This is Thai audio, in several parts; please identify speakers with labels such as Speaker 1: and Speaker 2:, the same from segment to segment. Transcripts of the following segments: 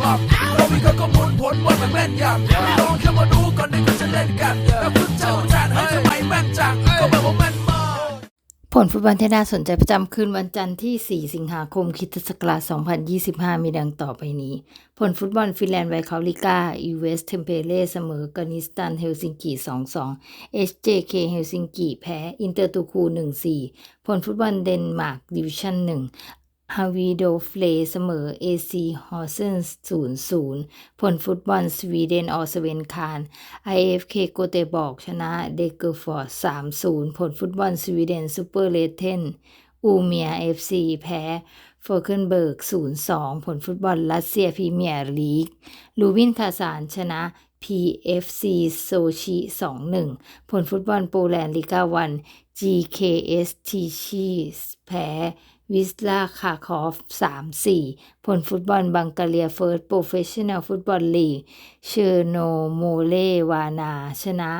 Speaker 1: หลับเรามีข้อมูลผลว่ามันแม่นยำไม่ลองแค่มาดูก่อนที่เขาจะเล่นกันแล้วคุณเจ้าจานให้ทำไมแม่นจังก็แบบว่าแม่นมาก
Speaker 2: ผลฟุตบอลที่น่าสนใจประจำคืนวันจันทร์ที่ 4 สิงหาคมคิตศักราช2025 มีดังต่อไปนี้ ผลฟุตบอลฟินแลนด์ไวคาลิก้าอีเวสเทมเพเล่เสมอกานิสตันเฮลซิงกิ 2-2 SJK เฮลซิงกิ แพ้ อินเตอร์ตูคู 1-4 ผลฟุตบอลเดนมาร์กดิวิชั่น1 ฮาวีโดฟเลเสมอ AC ฮอร์เซน0-0ผลฟุตบอลสวีเดนออสเวนคาร IFK โกเตบอกชนะเดเกอร์ฟอร์ด3-0ผลฟุตบอลสวีเดนซูเปอร์เลเทนอูเมีย FC แพ้เฟอร์เคินเบิร์ก0-2ผลฟุตบอลรัสเซียพรีเมียร์ลีก ลูวินคาซานชนะ PFC โซชิ2-1 ผลฟุตบอลโปแลนด์ลิกาวัน GKS ทีชีแพ้ วิสลาคาคอฟ3-4ผลฟุตบอลบังกาเลียเฟิร์สโปรเฟชชั่นแนลฟุตบอลลีกเชอร์โนโมเลวานา ชนะ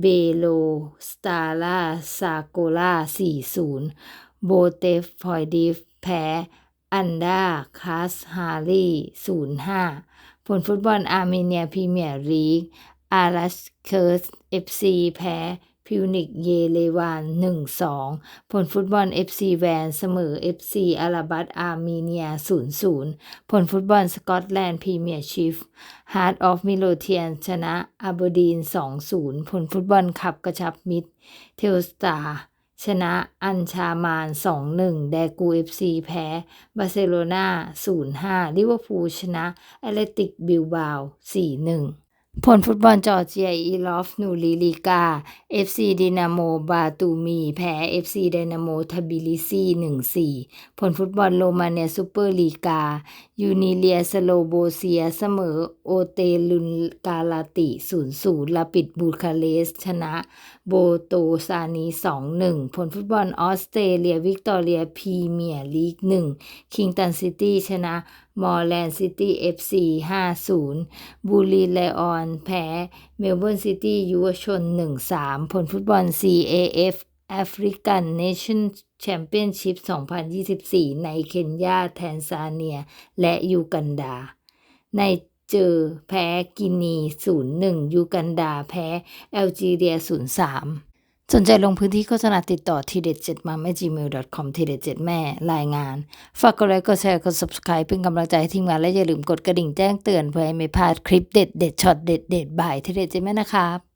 Speaker 2: เบโลสตาลาซาโกลา4-0โบเตฟพอยดิฟแพ้อันดาคาสฮารี0-5ผลฟุตบอลอาร์เมเนียพรีเมียร์ลีกอารัสเคิร์ส FC แพ้ พิวนิกเยเลวาน 1-2 ผลฟุตบอล FC แวนเสมอ FC อาราบัตอาร์เมเนีย 0-0 ผลฟุตบอลสกอตแลนด์พรีเมียร์ชิฟฮาร์ดออฟมิโลเทียนชนะอาเบดีน 2-0 ผลฟุตบอลขับกระชับมิตรเทลสตาชนะอัญชามาน 2-1 แดกู FC แพ้บาร์เซโลนา 0-5 ลิเวอร์พูลชนะแอตเลติกบิลบาว 4-1 ผลฟุตบอลจอร์เจียอีลอฟนูริลีกา FC ดินาโมบาตูมีแพ้ FC ไดนาโมทบิลิซี1-4 ผลฟุตบอลโรมาเนียซูเปอร์ลีกา ยูนิเลียสโลโบเซียเสมอโอเตลุนกาลาติ 0-0ลาปิดบูคาเรสชนะโบโตซานี 2-1 ผลฟุตบอลออสเตรเลียวิกตอเรียพรีเมียร์ลีก1คิงตันซิตี้ชนะ มอร์แลนด์ซิตี้ FC 5-0บูรีไลออนแพ้เมลเบิร์นซิตี้ยุวชน1-3ผลฟุตบอล CAF African Nation Championship 2024 ในเคนยา แทนซาเนีย และยูกันดา ในเจอแพ้กินี 0-1 ยูกันดา แพ้แอลจีเรีย 0-3 สนใจลงพื้นที่โฆษณาติดต่อทีเด็ด7มาแม่ gmail.com ทีเด็ด7แม่รายงาน ฝากกดไลค์กดแชร์กด subscribe เป็นกำลังใจให้ทีมงานและอย่าลืมกดกระดิ่งแจ้งเตือนเพื่อให้ไม่พลาดคลิปเด็ดเด็ดช็อตเด็ดเด็ดบ่ายทีเด็ด7แม่นะครับ